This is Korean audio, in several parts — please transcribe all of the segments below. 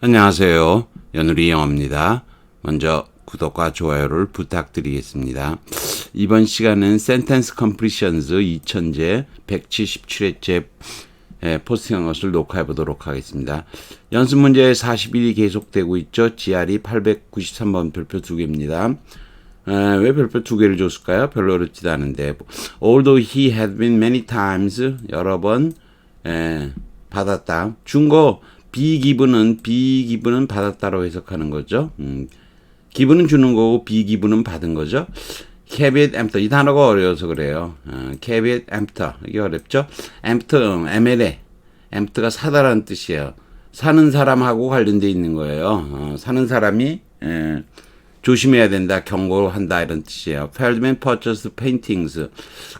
안녕하세요. 연우리 영어입니다. 먼저 구독과 좋아요를 부탁드리겠습니다. 이번 시간은 Sentence Completions 2000제 177회째 포스팅한 것을 녹화해 보도록 하겠습니다. 연습 문제 41이 계속되고 있죠. GR이 893번 별표 두 개입니다. 에, 왜 별표 두 개를 줬을까요? 별로 어렵지도 않은데. Although he had been many times 여러 번 에, 받았다. 준거 비기분은 비기분은 받았다로 해석하는 거죠. 음, 기분은 주는 거고 비기분은 받은 거죠. 캐비엣 엠터 이 단어가 어려워서 그래요. 어, 캐비엣 엠터 이게 어렵죠. 엠터 ML에 엠터가 사다라는 뜻이에요. 사는 사람하고 관련돼 있는 거예요. 어, 사는 사람이 에, 조심해야 된다, 경고한다 이런 뜻이에요. Feldman purchased paintings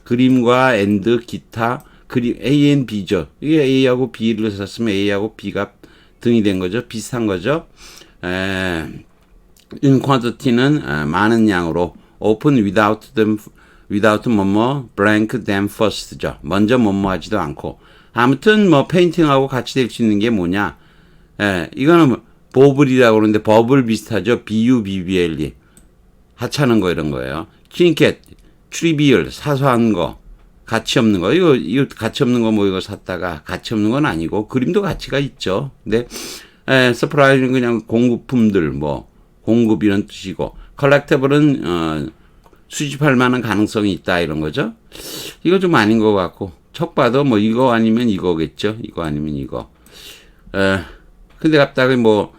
그림과 앤드 기타 그림 A and B죠. 이게 A하고 B를 썼으면 A하고 B가 등이 된 거죠. 비슷한 거죠. 에, in quantity는 에, 많은 양으로 open without them without 뭐뭐 blank them first죠. 먼저 뭐뭐 하지도 않고 아무튼 뭐 페인팅하고 같이 될 수 있는 게 뭐냐? 에, 이거는 버블이라고 그러는데 버블 비슷하죠. B-U-B-B-L-E 하찮은 거 이런 거예요. trinket, trivial 사소한 거 가치 없는 거 이거 이거 가치 없는 거 뭐 이거 샀다가 가치 없는 건 아니고 그림도 가치가 있죠. 근데 에, 서프라이즈는 그냥 공급품들 뭐 공급 이런 뜻이고 컬렉터블은 어, 수집할 만한 가능성이 있다 이런 거죠. 이거 좀 아닌 것 같고 척 봐도 뭐 이거 아니면 이거겠죠. 이거 아니면 이거. 에, 근데 갑자기 뭐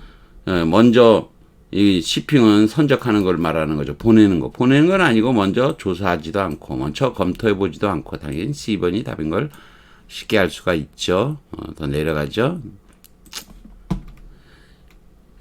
에, 먼저 이 시핑은 선적하는 걸 말하는 거죠. 보내는 거. 보내는 건 아니고 먼저 조사하지도 않고 먼저 검토해 보지도 않고 당연히 C번이 답인 걸 쉽게 알 수가 있죠. 어, 더 내려가죠.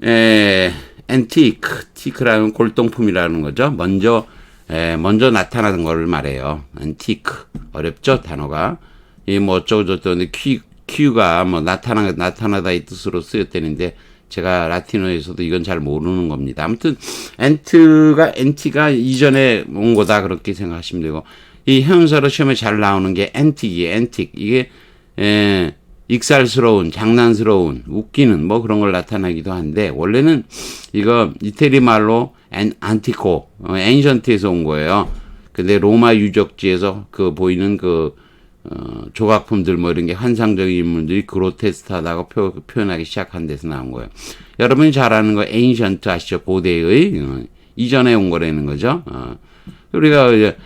에, 앤티크, 티크라는 골동품이라는 거죠. 먼저 에, 먼저 나타나는 걸 말해요. 앤티크 어렵죠 단어가. 이 뭐 어쩌고 저쩌고 퀴 큐가 뭐 나타나 나타나다 이 뜻으로 쓰였다는데 제가 라틴어에서도 이건 잘 모르는 겁니다. 아무튼 엔트가 엔티가 이전에 온 거다 그렇게 생각하시면 되고 이 형용사로 시험에 잘 나오는 게 엔틱이 엔틱 이게 에, 익살스러운 장난스러운 웃기는 뭐 그런 걸 나타나기도 한데 원래는 이거 이태리 말로 엔, 안티코 어, 엔션트에서 온 거예요. 근데 로마 유적지에서 그 보이는 그 어, 조각품들 뭐 이런 게 환상적인 인물들이 그로테스트하다고 표, 표현하기 시작한 데서 나온 거예요. 여러분이 잘 아는 거 에인션트 아시죠? 고대의 어, 이전에 온 거라는 거죠. 어, 우리가 이제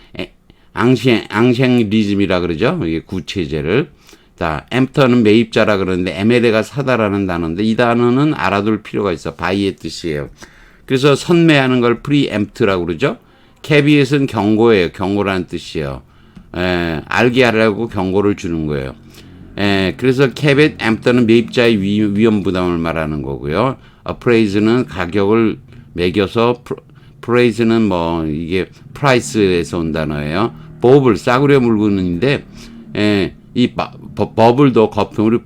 앙생 앙생리즘이라 그러죠. 이게 구체제를 자, 엠터는 매입자라 그러는데 에메레가 사다라는 단어인데 이 단어는 알아둘 필요가 있어. 바이의 뜻이에요. 그래서 선매하는 걸 프리엠트라고 그러죠. 캐비엣은 경고예요. 경고라는 뜻이에요. 에, 알게 하라고 경고를 주는 거예요. 에, 그래서 캐벳 엠터는 매입자의 위, 위험 부담을 말하는 거고요. 어프레이즈는 가격을 매겨서 프레이즈는 뭐 이게 프라이스에서 온 단어예요. 버블 싸구려 물건인데 에, 이 버, 버블도 거품 우리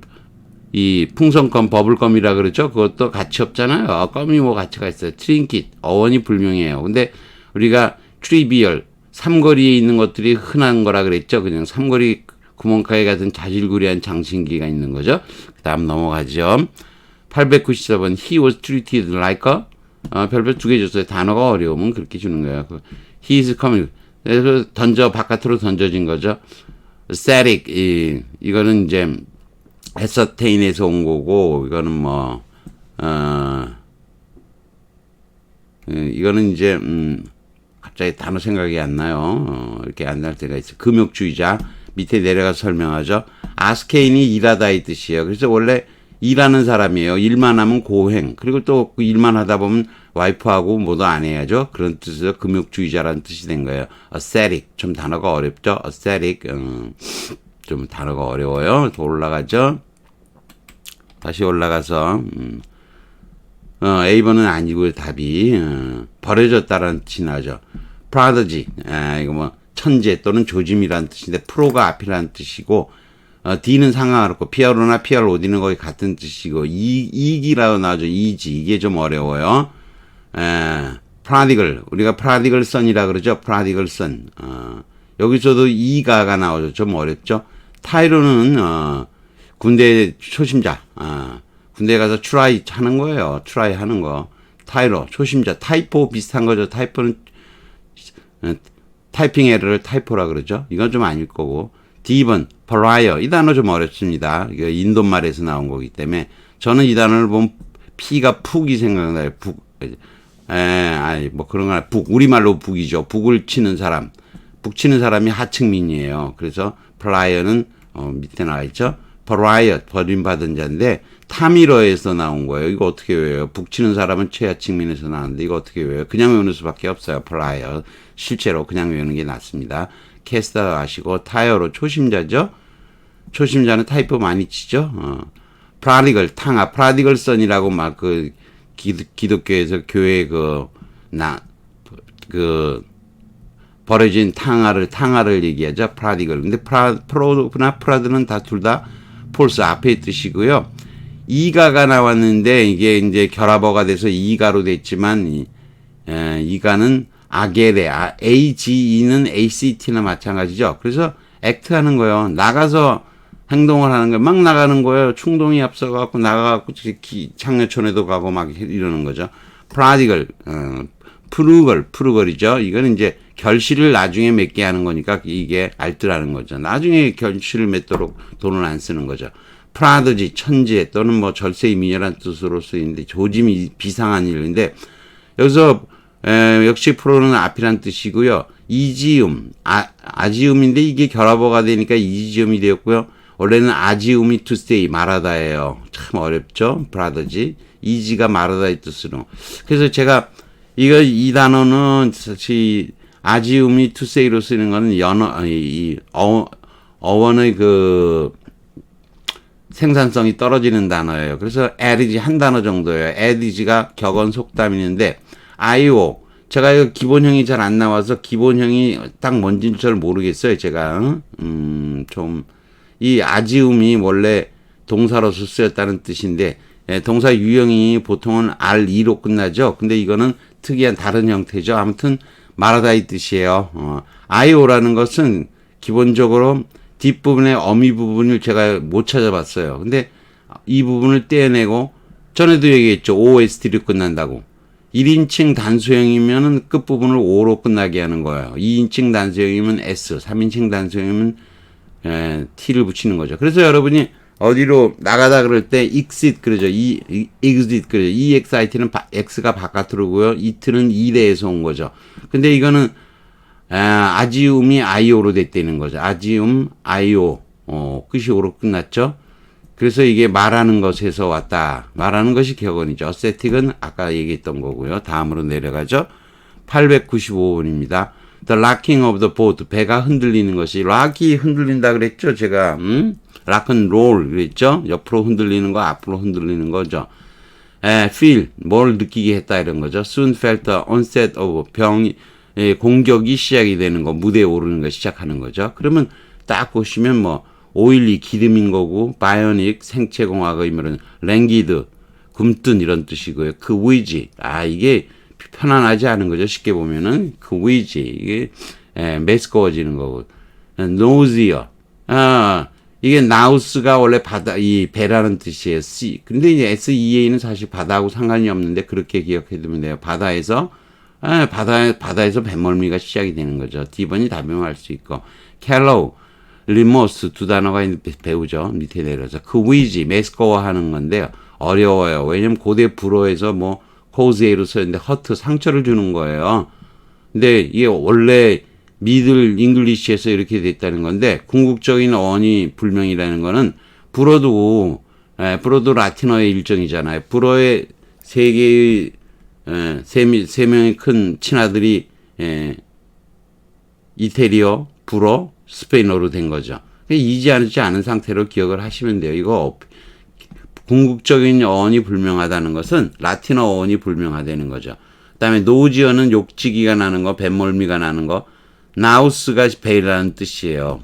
이 풍선껌 버블껌이라 그러죠. 그것도 가치 없잖아요. 어, 껌이 뭐 가치가 있어요. 트링킷 어원이 불명해요. 근데 우리가 트리비얼 삼거리에 있는 것들이 흔한 거라 그랬죠. 그냥 삼거리 구멍가게 같은 자질구레한 장신기가 있는 거죠. 그 다음 넘어가죠. 894번 He was treated like a 어, 별별 두 개 줬어요. 단어가 어려우면 그렇게 주는 거예요. 그 He is coming. 그래서 던져 바깥으로 던져진 거죠. static 이 이거는 이제 ascertain에서 온 거고 이거는 뭐 어, 이거는 이제 음 갑자기 단어 생각이 안 나요. 어, 이렇게 안 날 때가 있어. 금욕주의자 밑에 내려가 설명하죠. 아스케인이 일하다 이 뜻이에요. 그래서 원래 일하는 사람이에요. 일만 하면 고행. 그리고 또그 일만 하다 보면 와이프하고 뭐도 안 해야죠. 그런 뜻에서 금욕주의자라는 뜻이 된 거예요. ascetic. 좀 단어가 어렵죠. ascetic. 음, 좀 단어가 어려워요. 더 올라가죠. 다시 올라가서 음, 어, A번은 아니고 답이 어, 버려졌다라는 뜻이 나죠. 프라더지 아, 이거 뭐 천재 또는 조짐이라는 뜻인데 프로가 앞이라는 뜻이고 어, D는 상관없고 피아로나 피아로 오디는 거의 같은 뜻이고 이, 이기라고 나오죠. 이지 이게 좀 어려워요. 에, 프라디글 우리가 프라디글 선이라 그러죠. 프라디글 선 어, 여기서도 이가가 나오죠. 좀 어렵죠. 타이로는 어, 군대 초심자 어, 군대 가서 트라이 하는 거예요. 트라이 하는 거. 타이러, 초심자, 타이포 비슷한 거죠. 타이포는 어, 타이핑 에러를 타이포라 그러죠. 이건 좀 아닐 거고. D번, pariah. 이 단어 좀 어렵습니다. 이거 인도말에서 나온 거기 때문에 저는 이 단어를 보면 P가 푹이 생각나요. 북. 에, 아니, 뭐 그런 거나 북. 우리말로 북이죠. 북을 치는 사람. 북 치는 사람이 하층민이에요. 그래서 pariah는 어, 밑에 나와 있죠. Pariah, 버림받은 자인데 타미러에서 나온 거예요. 이거 어떻게 외워요? 북치는 사람은 최하층민에서 나왔는데 이거 어떻게 외워요? 그냥 외우는 수밖에 없어요. pariah. 실제로 그냥 외우는 게 낫습니다. 캐스터 아시고 타이어로 초심자죠. 초심자는 타이프 많이 치죠. 어. 프라디글 탕아 프라디글 선이라고 막 그 기독교에서 교회 그나그 버려진 탕아를 탕아를 얘기하죠. 프라디글. 근데 프라 프로나 프라드는 다 둘다 폴스 앞에 뜻이고요. 이가가 나왔는데 이게 이제 결합어가 돼서 이가로 됐지만 이, 에, 이가는 아게레, 아, AGE는 ACT나 마찬가지죠. 그래서 액트 하는 거예요. 나가서 행동을 하는 거예요. 막 나가는 거예요. 충동이 앞서갖고 나가갖고 창녀촌에도 가고 막 이러는 거죠. 프라디글, 어, 프루걸, 프루걸이죠. 이거는 이제 결실을 나중에 맺게 하는 거니까 이게 알뜰하는 거죠. 나중에 결실을 맺도록 돈을 안 쓰는 거죠. 프라드지, 천재 또는 뭐 절세의 미녀란 뜻으로 쓰이는데 조짐이 비상한 일인데 여기서 에, 역시 프로는 앞이란 뜻이고요. 이지움, 아, 아지움인데 이게 결합어가 되니까 이지움이 되었고요. 원래는 아지움이 stay 말하다예요. 참 어렵죠. 브라더지. 이지가 말하다의 뜻으로. 그래서 제가 이거 이 단어는 사실 아지움이 say로 쓰는 거는 연어 이 어, 어원의 그 생산성이 떨어지는 단어예요. 그래서 에디지 한 단어 정도예요. 에디지가 격언 속담이는데 아이오 제가 이거 기본형이 잘 안 나와서 기본형이 딱 뭔지는 잘 모르겠어요. 제가 음 좀 이 아지움이 원래 동사로서 쓰였다는 뜻인데 예, 동사 유형이 보통은 R2로 끝나죠. 근데 이거는 특이한 다른 형태죠. 아무튼 말하다의 뜻이에요. 어, 아이오라는 것은 기본적으로 뒷부분의 어미 부분을 제가 못 찾아봤어요. 근데 이 부분을 떼어내고 전에도 얘기했죠. OST로 끝난다고. 1인칭 단수형이면은 끝부분을 O로 끝나게 하는 거예요. 2인칭 단수형이면 S, 3인칭 단수형이면 에, T를 붙이는 거죠. 그래서 여러분이 어디로 나가다 그럴 때 exit 그러죠. 이, 이 exit 그러죠. exit는 바, x가 바깥으로고요. it는 2대에서 온 거죠. 근데 이거는 아, 아지움이 아이오로 됐다는 거죠. 아지움 아이오 어, 끝이 오로 끝났죠. 그래서 이게 말하는 것에서 왔다. 말하는 것이 격언이죠. 세틱은 아까 얘기했던 거고요. 다음으로 내려가죠. 895번입니다. The rocking of the boat. 배가 흔들리는 것이 락이 흔들린다 그랬죠. 제가 음? 락은 롤 그랬죠. 옆으로 흔들리는 거, 앞으로 흔들리는 거죠. 에, feel 뭘 느끼게 했다 이런 거죠. Soon felt the onset of 병 예, 공격이 시작이 되는 거, 무대에 오르는 거 시작하는 거죠. 그러면 딱 보시면 뭐 오일리 기름인 거고 바이오닉 생체공학의이면 랭기드 굼뜬 이런 뜻이고요. 그 위지 아 이게 편안하지 않은 거죠. 쉽게 보면은 그 위지 이게 에, 메스꺼워지는 거고 노지어 아 이게 나우스가 원래 바다 이 배라는 뜻이에요. C 근데 이제 SEA는 사실 바다하고 상관이 없는데 그렇게 기억해 두면 돼요. 바다에서 아, 바다 바다에서 배멀미가 시작이 되는 거죠. D번이 답변할 수 있고 캘로우 리모스 두 단어가 배우죠. 밑에 내려서 그 위지 메스코어 하는 건데요. 어려워요. 왜냐면 고대 불어에서 뭐 코즈에로 썼는데 허트 상처를 주는 거예요. 근데 이게 원래 미들 잉글리시에서 이렇게 됐다는 건데 궁극적인 어원이 불명이라는 거는 불어도 에, 불어도 라틴어의 일정이잖아요. 불어의 세 개의 에, 세, 세 명의 큰 친아들이 에, 이태리어, 불어, 스페인어로 된 거죠. 이지하지 않은 상태로 기억을 하시면 돼요. 이거 궁극적인 어원이 불명하다는 것은 라틴어 어원이 불명하다는 거죠. 그 다음에 노지어는 욕지기가 나는 거, 뱃멀미가 나는 거, 나우스가 배라는 뜻이에요.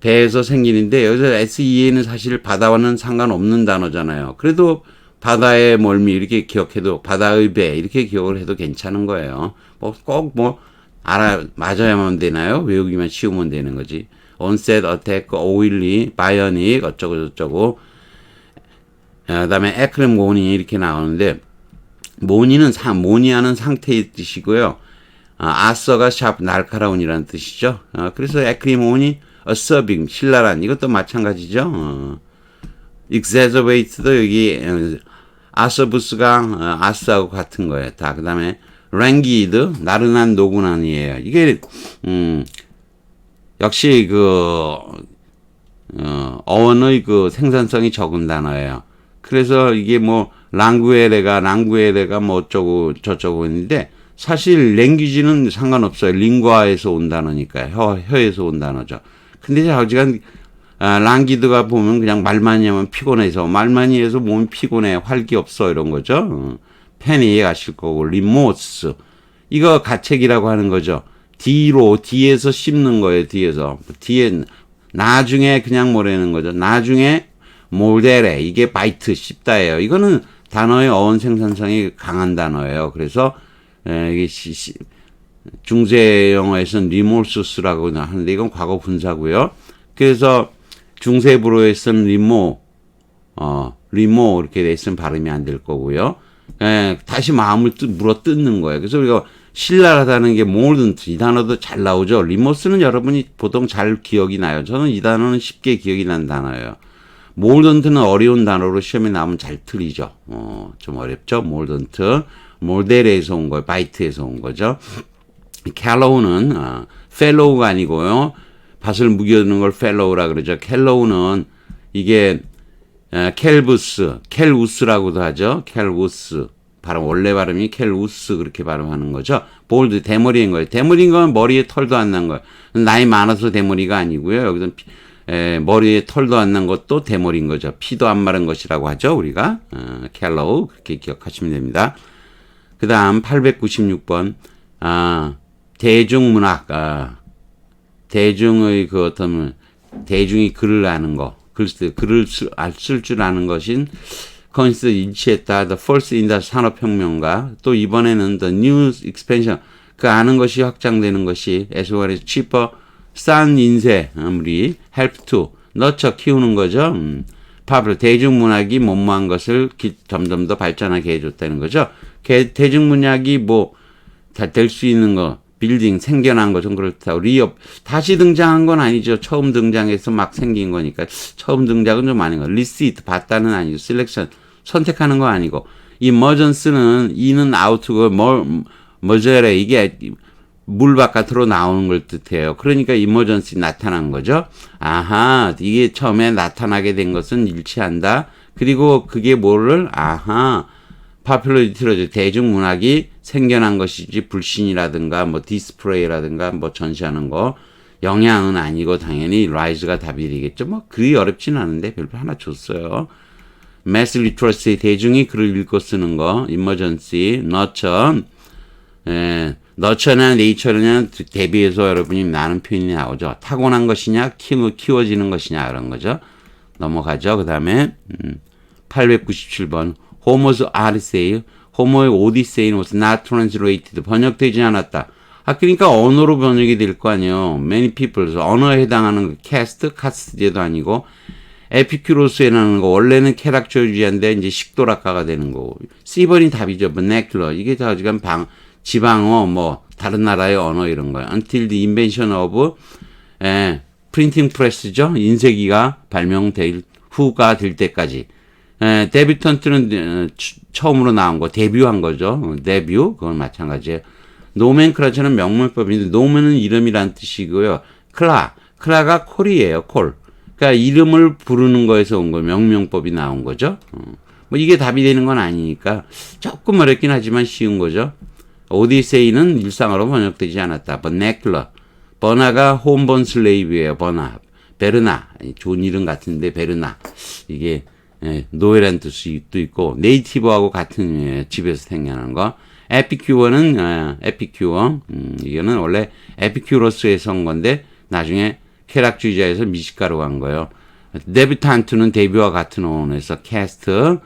배에서 생기는데 여기서 SEA는 사실 바다와는 상관없는 단어잖아요. 그래도 바다의 멀미 이렇게 기억해도 바다의 배 이렇게 기억을 해도 괜찮은 거예요. 뭐 꼭뭐 뭐 알아 맞아야만 되나요? 외우기만 쉬우면 되는 거지. onset, attack, oily, bionic 어쩌고 저쩌고 아, 그다음에 에크레모니 이렇게 나오는데 모니는 상 모니하는 상태의 뜻이고요. 아, 아서가 샵 날카로운이라는 뜻이죠. 아, 그래서 에크리모니 어서빙 신랄한 이것도 마찬가지죠. 어. exaggerate도 여기 어, 아서부스가 어, 아스하고 같은 거예요. 다 그다음에 랭기드 나른한 노곤한이에요. 이게 음 역시 그 어, 어원의 그 생산성이 적은 단어예요. 그래서 이게 뭐 랑구에레가 랑구에레가 뭐 어쩌고 저쩌고 했는데 사실 랭귀지는 상관없어요. 링과에서 온 단어니까 혀 혀에서 온 단어죠. 근데 하지간 아, 랑기드가 보면 그냥 말만이 하면 피곤해서 말만이 해서 몸이 피곤해 활기 없어 이런 거죠. 어. 팬이 이해하실 거고 리모스 이거 가책이라고 하는 거죠. 뒤로 뒤에서 씹는 거예요. 뒤에서 뒤에 나중에 그냥 뭐라는 거죠. 나중에 몰데레 이게 바이트 씹다예요. 이거는 단어의 어원 생산성이 강한 단어예요. 그래서 에, 이게 시, 시, 중세 영어에서는 리몰수스라고 하는데 이건 과거 분사고요. 그래서 중세 불어에서는 리모 어 리모 이렇게 돼 있으면 발음이 안 될 거고요. 에, 다시 마음을 뜨, 물어 뜯는 거예요. 그래서 우리가 신랄하다는 게 몰든트 이 단어도 잘 나오죠. 리모스는 여러분이 보통 잘 기억이 나요. 저는 이 단어는 쉽게 기억이 난 단어예요. 몰던트는 어려운 단어로 시험에 나오면 잘 틀리죠. 어, 좀 어렵죠. 몰던트. 몰데레에서 온 거예요. 바이트에서 온 거죠. 캘로우는 어, 펠로우가 아니고요. 밭을 무겨드는 걸 펠로우라 그러죠. 캘로우는 이게 에, 켈부스, 켈우스라고도 하죠. 켈우스. 발음 원래 발음이 켈우스 그렇게 발음하는 거죠. 볼드 대머리인 거예요. 대머리인 건 머리에 털도 안 난 거예요. 나이 많아서 대머리가 아니고요. 여기서 피, 에, 머리에 털도 안 난 것도 대머리인 거죠. 피도 안 마른 것이라고 하죠. 우리가 어, 켈로우 그렇게 기억하시면 됩니다. 그 다음 896번 아, 대중문학 아, 대중의 그 어떤 대중이 글을 아는 거 글, 글을 쓸줄 아는 것인 컨스 일치했다. The first in the 산업혁명과 또 이번에는 the new expansion 그 아는 것이 확장되는 것이 as well as cheaper 싼 인쇄 우리 help to 너쳐 키우는 거죠. 음. 파블 대중문학이 못무한 것을 기, 점점 더 발전하게 해줬다는 거죠. 개, 대중문학이 뭐 다 될 수 있는 거 빌딩 생겨난 거좀 그렇다. 리업 다시 등장한 건 아니죠. 처음 등장해서 막 생긴 거니까 처음 등장은 좀 아닌 거. 리시트 봤다는 아니죠. 셀렉션 선택하는 거 아니고 이머전스는 이는 아우트고 뭐 머저레 이게 물 바깥으로 나오는 걸 뜻해요. 그러니까 이머전시 나타난 거죠. 아하, 이게 처음에 나타나게 된 것은 일치한다. 그리고 그게 뭐를 아하, 파퓰러리티로죠. 대중문학이 생겨난 것이지 불신이라든가 뭐 디스플레이라든가 뭐 전시하는 거 영향은 아니고 당연히 라이즈가 답이 되겠죠. 뭐 그리 어렵진 않은데 별표 하나 줬어요. 매스 리트러시 대중이 글을 읽고 쓰는 거, 이머전시, 너처, 에, 너처나 네이처냐 대비해서 여러분이 나는 표현이 나오죠. 타고난 것이냐, 키워, 키워지는 것이냐 그런 거죠. 넘어가죠. 그 다음에 음, 897번 호모스 아리세이 호모의 오디세이는 was not translated 번역되지 않았다. 아 그러니까 언어로 번역이 될 거 아니에요. Many people 언어에 해당하는 그 캐스트 카스트제도 아니고 에피큐로스에라는 거 원래는 쾌락주의자인데 이제 식도락가가 되는 거고 시번이 답이죠. vernacular 이게 다 지금 방 지방어 뭐 다른 나라의 언어 이런 거예요. Until the invention of 에, printing press죠. 인쇄기가 발명될 후가 될 때까지. 에, 데뷔턴트는 처음으로 나온 거 데뷔한 거죠. 데뷔 그건 마찬가지예요. 노멘클라처는 명문법인데 노멘은 이름이란 뜻이고요. 클라 클라가 콜이에요. 콜. 그러니까 이름을 부르는 거에서 온 거, 명명법이 나온 거죠. 어. 뭐 이게 답이 되는 건 아니니까 조금 어렵긴 하지만 쉬운 거죠. 오디세이는 일상어로 번역되지 않았다. 버네클러. 버나가 홈본 슬레이브예요. 버나. 베르나. 좋은 이름 같은데 베르나. 이게 예, 노예란 뜻도 있고 네이티브하고 같은 예, 집에서 생겨난 거. 에피큐어는 어, 에피큐어. 음, 이거는 원래 에피큐로스에서 온 건데 나중에 쾌락주의자에서 미식가로 간 거예요. 데뷔탄트는 데뷔와 같은 어원에서 캐스트,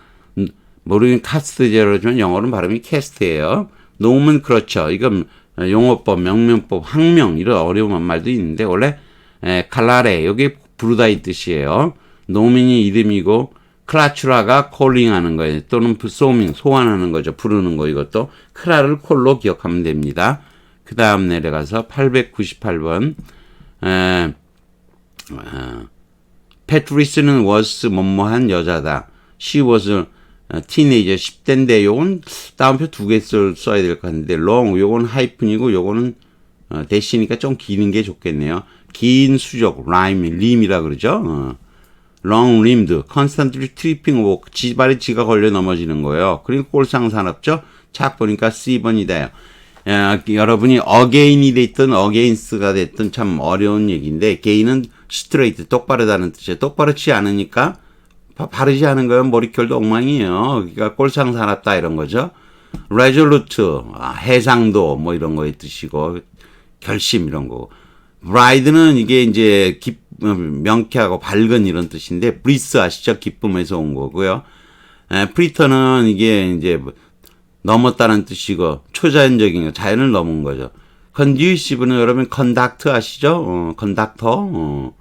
모르긴 카스트제로지만 영어로는 발음이 캐스트예요. 노은 그렇죠. 이건 용어법, 명명법, 학명 이런 어려운 말도 있는데 원래 에, 칼라레 여기 부르다 이 뜻이에요. 노민이 이름이고 클라츄라가 콜링하는 거예요. 또는 소밍 소환하는 거죠. 부르는 거 이것도 크라를 콜로 기억하면 됩니다. 그 다음 내려가서 898번 에, 어, 패트리스는 was 뭐뭐한 여자다. She was a teenager 10대인데 요건 다음표 두 개 써야 될 것 같은데 long 요건 하이픈이고 요거는 어, 대시니까 좀 기는 게 좋겠네요. 긴 수적 rhyme 림이라 그러죠. 어. Long limbed constantly tripping over 지발에 지가 걸려 넘어지는 거예요. 그리고 꼴상 산업죠. 착 보니까 C번이다요. 야, 여러분이 again이 됐든 against가 됐든 참 어려운 얘기인데 gain은 straight 똑바르다는 뜻이에요. 똑바르지 않으니까 바, 바르지 않은 거예요. 머릿결도 엉망이에요. 그러니까 꼴상 산업다 이런 거죠. resolute 아, 해상도 뭐 이런 거의 뜻이고 결심 이런 거. bride는 이게 이제 기, 어, 명쾌하고 밝은 이런 뜻인데 breeze 아시죠? 기쁨에서 온 거고요. 에, 프리터는 이게 이제 뭐 넘었다는 뜻이고 초자연적인 거, 자연을 넘은 거죠. conducive는 여러분 conduct 아시죠? 어, conductor. 어.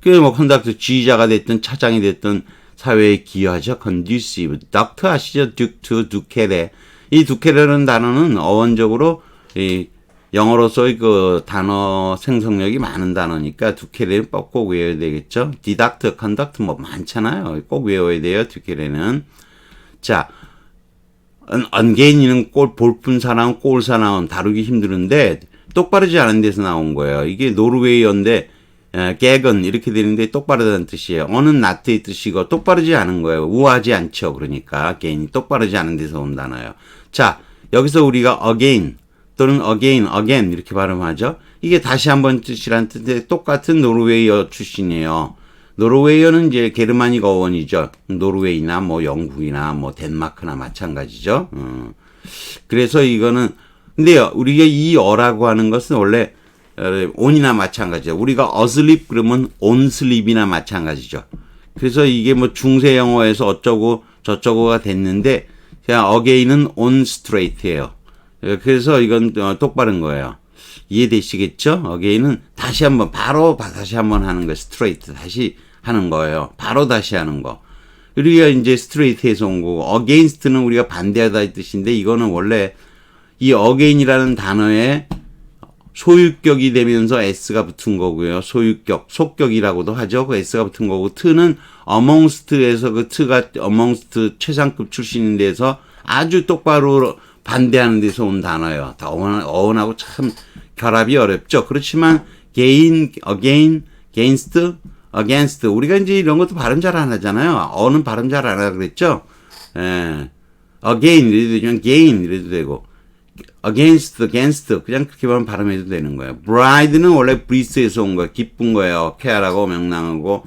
그뭐 conduct 지휘자가 됐든 차장이 됐든 사회에 기여하죠. conducive. duct 아시죠? duct, 두케레. 이 두케레라는 단어는 어원적으로 이 영어로서의 그 단어 생성력이 많은 단어니까 두케레는 꼭 외워야 되겠죠. 디닥트, 컨덕트 뭐 많잖아요. 꼭 외워야 돼요. 두케레는. 자, 언게인이는 골 볼품 사나운 골 사나운 다루기 힘드는데 똑바르지 않은 데서 나온 거예요. 이게 노르웨이어인데 개건 이렇게 되는데 똑바르다는 뜻이에요. 어느 나트의 뜻이고 똑바르지 않은 거예요. 우아하지 않죠. 그러니까 개인이 똑바르지 않은 데서 온 단어예요. 자, 여기서 우리가 again 또는 again, again 이렇게 발음하죠. 이게 다시 한 번 뜻이란 뜻인데 똑같은 노르웨이어 출신이에요. 노르웨이어는 이제 게르마닉 어원이죠. 노르웨이나 뭐 영국이나 뭐 덴마크나 마찬가지죠. 어. 그래서 이거는 근데요, 우리가 이 어라고 하는 것은 원래 어, 온이나 마찬가지죠. 우리가 어슬립 그러면 온슬립이나 마찬가지죠. 그래서 이게 뭐 중세 영어에서 어쩌고 저쩌고가 됐는데 그냥 어게인은 온 스트레이트예요. 그래서 이건 어, 똑바른 거예요. 이해되시겠죠? 어게인은 다시 한번 바로 다시 한번 하는 거예요. 스트레이트 다시 하는 거예요. 바로 다시 하는 거. 우리가 이제 스트레이트에서 온 거고 어게인스트는 우리가 반대하다 이 뜻인데 이거는 원래 이 어게인이라는 단어에 소유격이 되면서 s가 붙은 거고요. 소유격, 속격이라고도 하죠. 그 s가 붙은 거고 t는 amongst에서 그 t가 amongst 최상급 출신인 데서 아주 똑바로 반대하는 데서 온 단어예요. 다 어원, 어원하고 참 결합이 어렵죠. 그렇지만 gain, again, against, against 우리가 이제 이런 것도 발음 잘 안 하잖아요. 어는 발음 잘 안 하라 그랬죠. 예. again 이래도 되면 gain 이래도 되고 against, against 그냥 그렇게만 발음해도 되는 거예요. bride는 원래 breeze에서 온 거예요. 기쁜 거예요. 쾌활하고 명랑하고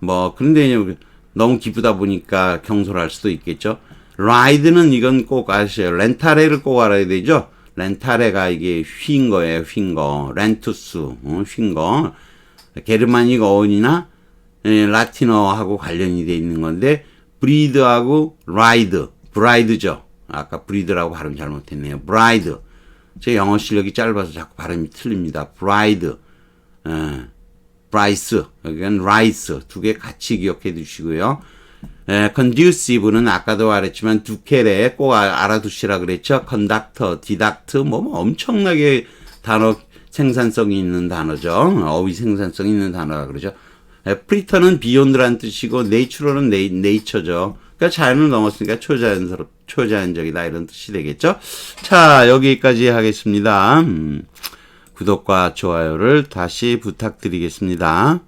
뭐 그런데 너무 기쁘다 보니까 경솔할 수도 있겠죠. Ride는 이건 꼭 아셔요. 렌타레를 꼭 알아야 되죠. 렌타레가 이게 휜 거예요. 휜 거. 렌투스 어, 휜 거. 게르마닉 어원이나 예, 라틴어하고 관련이 돼 있는 건데 브리드하고 라이드, 브라이드죠. 아까 브리드라고 발음 잘못했네요. 브라이드. 제 영어 실력이 짧아서 자꾸 발음이 틀립니다. 브라이드, 에, 브라이스, 여기는 라이스 두 개 같이 기억해 두시고요. 에, conducive는 아까도 말했지만 두 캐레 꼭 아- 알아두시라 그랬죠. conductor, 뭐, 뭐 엄청나게 단어 생산성이 있는 단어죠. 어휘 생산성이 있는 단어라 그러죠. 에, 프리터는 비욘드란 뜻이고 네이처럴은 네이, 네이처죠. 그러니까 자연을 넘었으니까 초자연스럽, 초자연적이다 이런 뜻이 되겠죠. 자 여기까지 하겠습니다. 음, 구독과 좋아요를 다시 부탁드리겠습니다.